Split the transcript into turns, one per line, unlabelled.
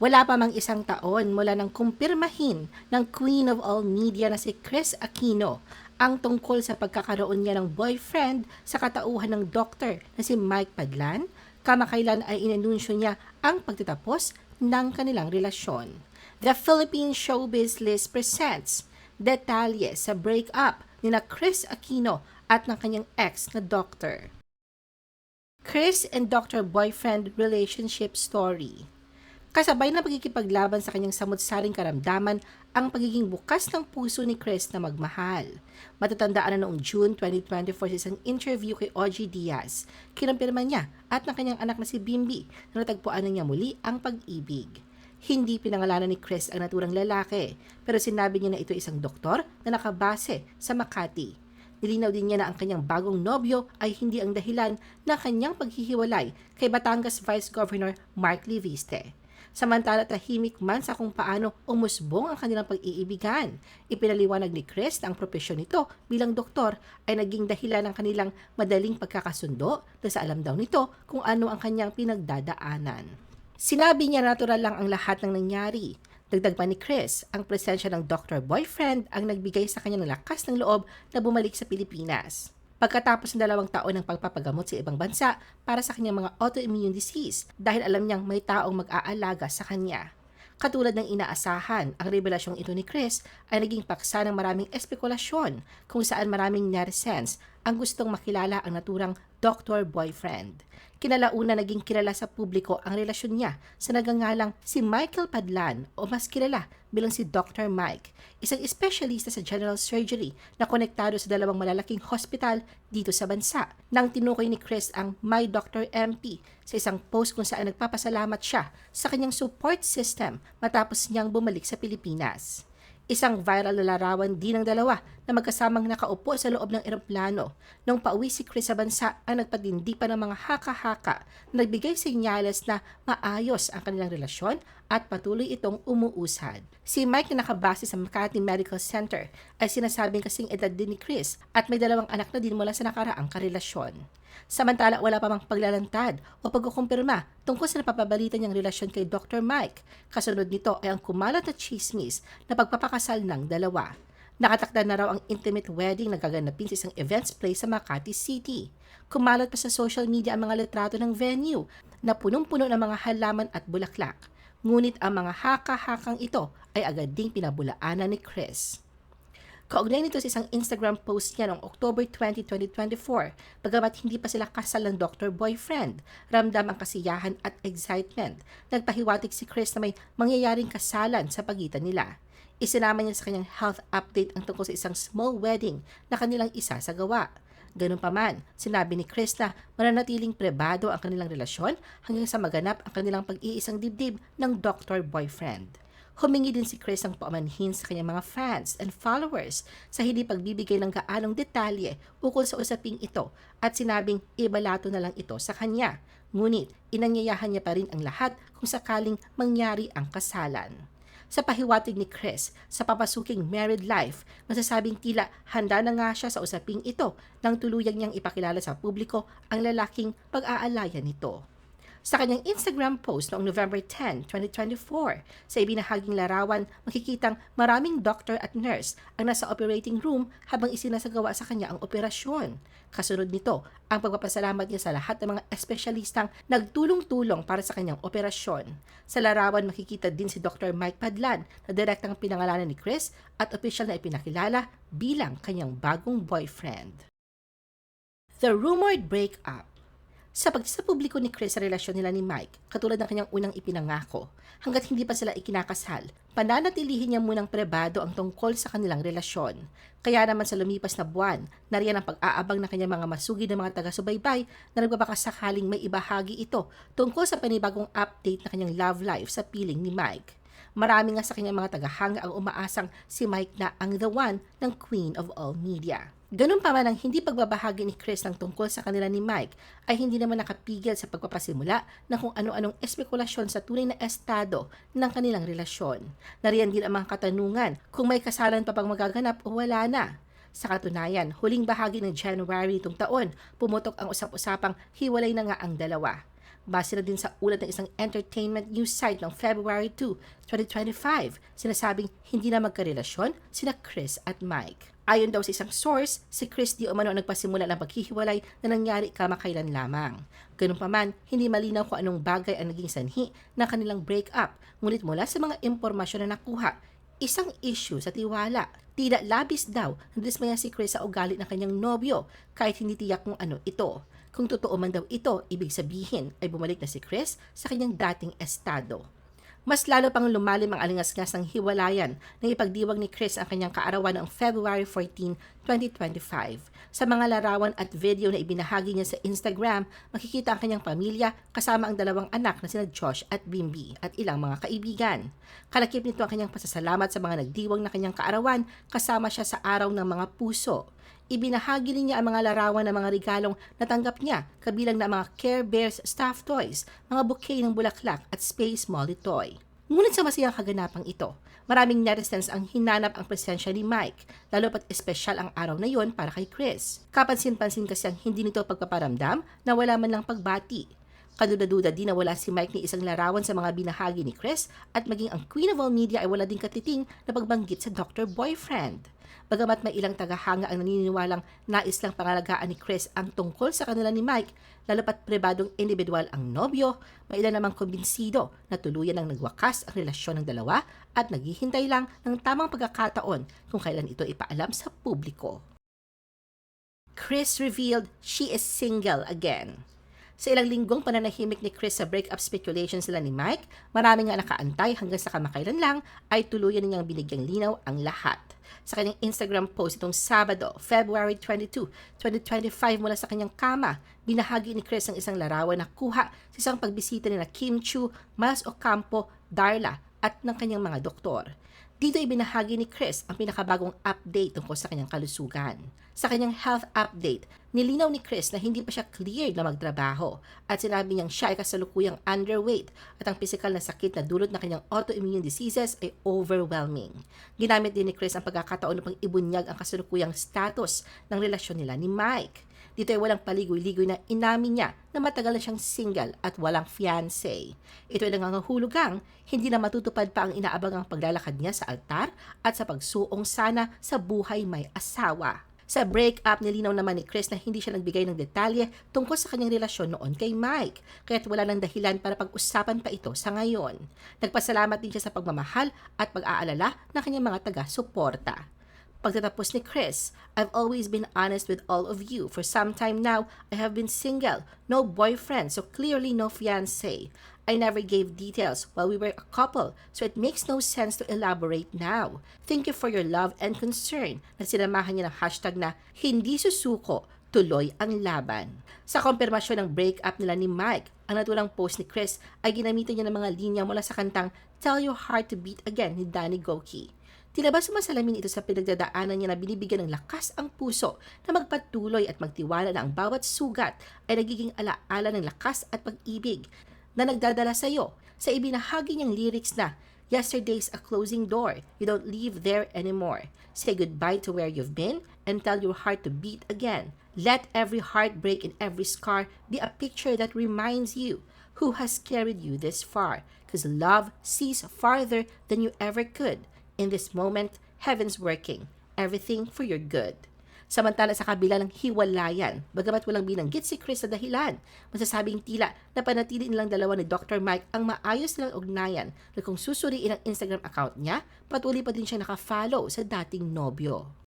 Wala pa mang isang taon mula nang kumpirmahin ng Queen of All Media na si Chris Aquino ang tungkol sa pagkakaroon niya ng boyfriend sa katauhan ng doktor na si Mike Padlan, kamakailan ay inanunsyo niya ang pagtatapos ng kanilang relasyon. The Philippine Showbiz List presents detalye sa breakup ni na Chris Aquino at ng kanyang ex na doktor. Chris and Dr. Boyfriend Relationship Story Kasabay na pagkikipaglaban sa kanyang samot-saring karamdaman ang pagiging bukas ng puso ni Chris na magmahal. Matatandaan na noong June 2024 sa isang interview kay OG Diaz, kinumpirma niya at ng kanyang anak na si Bimbi na natagpuan na niya muli ang pag-ibig. Hindi pinangalanan ni Chris ang naturang lalaki, pero sinabi niya na ito isang doktor na nakabase sa Makati. Nilinaw din niya na ang kanyang bagong nobyo ay hindi ang dahilan na kanyang paghihiwalay kay Batangas Vice Governor Mark Liviste. Samantala tahimik man sa kung paano umusbong ang kanilang pag-iibigan. Ipinaliwanag ni Chris na ang propesyon nito bilang doktor ay naging dahilan ng kanilang madaling pagkakasundo dahil sa alam daw nito kung ano ang kanyang pinagdadaanan. Sinabi niya natural lang ang lahat ng nangyari. Dagdag pa ni Chris, ang presensya ng doctor boyfriend ang nagbigay sa kanya ng lakas ng loob na bumalik sa Pilipinas pagkatapos ng dalawang taon ng pagpapagamot sa ibang bansa para sa kanyang mga autoimmune disease dahil alam niyang may taong mag-aalaga sa kanya. Katulad ng inaasahan, ang revelasyong ito ni Chris ay naging paksa ng maraming espekulasyon kung saan maraming netizens ang gustong makilala ang naturang doctor boyfriend. Kinalauna naging kilala sa publiko ang relasyon niya sa nagangalang si Michael Padlan o mas kilala bilang si Dr. Mike, isang espesyalista sa general surgery na konektado sa dalawang malalaking hospital dito sa bansa. Nang tinukoy ni Chris ang My Dr. MP sa isang post kung saan nagpapasalamat siya sa kanyang support system matapos niyang bumalik sa Pilipinas. Isang viral na larawan din ng dalawa na magkasamang nakaupo sa loob ng eroplano. Nung pauwi si Chris sa bansa ang nagpatindi pa ng mga haka-haka na nagbigay senyales na maayos ang kanilang relasyon at patuloy itong umuusad. Si Mike na nakabase sa Makati Medical Center ay sinasabing kasing edad din ni Chris at may dalawang anak na din mula sa nakaraang karelasyon. Samantala, wala pa mang paglalantad o pagkukumpirma tungkol sa napapabalita niyang relasyon kay Dr. Mike. Kasunod nito ay ang kumalat na chismis na pagpapakasal ng dalawa. Nakatakda na raw ang intimate wedding na gaganapin sa isang events place sa Makati City. Kumalat pa sa social media ang mga litrato ng venue na punong-puno ng mga halaman at bulaklak. Ngunit ang mga haka-hakang ito ay agad ding pinabulaanan ni Chris. Kaugnay nito sa isang Instagram post niya noong October 20, 2024, bagamat hindi pa sila kasal ng doctor boyfriend, ramdam ang kasiyahan at excitement. Nagpahiwatig si Chris na may mangyayaring kasalan sa pagitan nila. Isinama niya sa kanyang health update ang tungkol sa isang small wedding na kanilang isa sa gawa. Ganun pa man, sinabi ni Chris na mananatiling pribado ang kanilang relasyon hanggang sa maganap ang kanilang pag-iisang dibdib ng doctor boyfriend. Humingi din si Chris ng paumanhin sa kanyang mga fans and followers sa hindi pagbibigay ng gaanong detalye ukol sa usaping ito at sinabing ibalato na lang ito sa kanya. Ngunit inanyayahan niya pa rin ang lahat kung sakaling mangyari ang kasalan. Sa pahiwatig ni Chris sa papasuking married life, masasabing tila handa na nga siya sa usaping ito nang tuluyang niyang ipakilala sa publiko ang lalaking pag-aalayan nito. Sa kanyang Instagram post noong November 10, 2024, sa ibinahaging larawan, makikitang maraming doctor at nurse ang nasa operating room habang isinasagawa sa kanya ang operasyon. Kasunod nito, ang pagpapasalamat niya sa lahat ng mga espesyalistang nagtulong-tulong para sa kanyang operasyon. Sa larawan, makikita din si Dr. Mike Padlan na direktang pinangalanan ni Chris at opisyal na ipinakilala bilang kanyang bagong boyfriend. The rumored breakup sa pagsa publiko ni Chris sa relasyon nila ni Mike, katulad ng kanyang unang ipinangako, hanggat hindi pa sila ikinakasal, pananatilihin niya munang prebado ang tungkol sa kanilang relasyon. Kaya naman sa lumipas na buwan, nariyan ang pag-aabang ng kanyang mga masugi ng mga taga-subaybay na nagbabakasakaling may ibahagi ito tungkol sa panibagong update na kanyang love life sa piling ni Mike. Marami nga sa kanyang mga tagahanga ang umaasang si Mike na ang the one ng Queen of All Media. Ganun pa man ang hindi pagbabahagi ni Chris ng tungkol sa kanila ni Mike ay hindi naman nakapigil sa pagpapasimula ng kung ano-anong espekulasyon sa tunay na estado ng kanilang relasyon. Nariyan din ang mga katanungan kung may kasalan pa bang magaganap o wala na. Sa katunayan, huling bahagi ng January itong taon, pumutok ang usap-usapang hiwalay na nga ang dalawa. Base na din sa ulat ng isang entertainment news site noong February 2, 2025, sinasabing hindi na magkarelasyon sina Chris at Mike. Ayon daw sa isang source, si Chris di umano nagpasimula ng paghihiwalay na nangyari kamakailan lamang. Ganun pa man, hindi malinaw kung anong bagay ang naging sanhi ng kanilang breakup. Ngunit mula sa mga impormasyon na nakuha, isang issue sa tiwala. Tila labis daw nadismaya si Chris sa ugali ng kanyang nobyo kahit hindi tiyak kung ano ito. Kung totoo man daw ito, ibig sabihin ay bumalik na si Chris sa kanyang dating estado. Mas lalo pang lumalim ang alingas-ngas ng hiwalayan nang ipagdiwag ni Chris ang kanyang kaarawan noong February 14, 2025. Sa mga larawan at video na ibinahagi niya sa Instagram, makikita ang kanyang pamilya kasama ang dalawang anak na sina Josh at Bimby at ilang mga kaibigan. Kalakip nito ang kanyang pasasalamat sa mga nagdiwang na kanyang kaarawan kasama siya sa araw ng mga puso. Ibinahagi niya ang mga larawan ng mga regalong natanggap niya, kabilang na mga Care Bears staff toys, mga bouquet ng bulaklak at Space Molly toy. Ngunit sa masayang kaganapang ito, maraming netizens ang hinanap ang presensya ni Mike, lalo pat espesyal ang araw na yon para kay Chris. Kapansin-pansin kasi ang hindi nito pagpaparamdam na wala man lang pagbati. Kaduda-duda din na wala si Mike ni isang larawan sa mga binahagi ni Chris at maging ang Queen of All Media ay wala din katiting na pagbanggit sa Dr. Boyfriend. Bagamat may ilang tagahanga ang naniniwalang nais lang pangalagaan ni Chris ang tungkol sa kanila ni Mike, lalo pat pribadong individual ang nobyo, may ilan namang kumbinsido na tuluyan ang nagwakas ang relasyon ng dalawa at naghihintay lang ng tamang pagkakataon kung kailan ito ipaalam sa publiko. Chris revealed she is single again. Sa ilang linggong pananahimik ni Chris sa breakup speculation sila ni Mike, marami nga nakaantay hanggang sa kamakailan lang ay tuluyan niyang binigyang linaw ang lahat. Sa kanyang Instagram post itong Sabado, February 22, 2025 mula sa kanyang kama, binahagi ni Chris ang isang larawan na kuha sa isang pagbisita ni na Kim Chu, Miles Ocampo, Darla at ng kanyang mga doktor. Dito ibinahagi ni Chris ang pinakabagong update tungkol sa kanyang kalusugan. Sa kanyang health update, nilinaw ni Chris na hindi pa siya cleared na magtrabaho at sinabi niyang siya ay kasalukuyang underweight at ang physical na sakit na dulot ng kanyang autoimmune diseases ay overwhelming. Ginamit din ni Chris ang pagkakataon upang ibunyag ang kasalukuyang status ng relasyon nila ni Mike. Dito ay walang paligoy-ligoy na inamin niya na matagal na siyang single at walang fiancé. Ito ay nangangahulugang hindi na matutupad pa ang inaabangang paglalakad niya sa altar at sa pagsuong sana sa buhay may asawa. Sa breakup, nilinaw naman ni Chris na hindi siya nagbigay ng detalye tungkol sa kanyang relasyon noon kay Mike, kaya't wala ng dahilan para pag-usapan pa ito sa ngayon. Nagpasalamat din siya sa pagmamahal at pag-aalala ng kanyang mga taga-suporta. Pagtatapos ni Chris, I've always been honest with all of you. For some time now, I have been single, no boyfriend, so clearly no fiancé. I never gave details while we were a couple, so it makes no sense to elaborate now. Thank you for your love and concern na sinamahan niya ng hashtag na hindi susuko, tuloy ang laban. Sa konfirmasyon ng breakup nila ni Mike, ang natulang post ni Chris ay ginamitan niya ng mga linya mula sa kantang Tell Your Heart to Beat Again ni Danny Goki. Tila ba sumasalamin ito sa pinagdadaanan niya na binibigyan ng lakas ang puso na magpatuloy at magtiwala na ang bawat sugat ay nagiging alaala ng lakas at pag-ibig na nagdadala sa iyo sa ibinahagi niyang lyrics na Yesterday's a closing door. You don't live there anymore. Say goodbye to where you've been and tell your heart to beat again. Let every heartbreak and every scar be a picture that reminds you who has carried you this far. Because love sees farther than you ever could. In this moment, heaven's working. Everything for your good. Samantala sa kabila ng hiwalayan, bagamat walang binanggit si Chris sa dahilan, masasabing tila na panatili nilang dalawa ni Dr. Mike ang maayos nilang ugnayan na kung susuriin ang Instagram account niya, patuloy pa din siya nakafollow sa dating nobyo.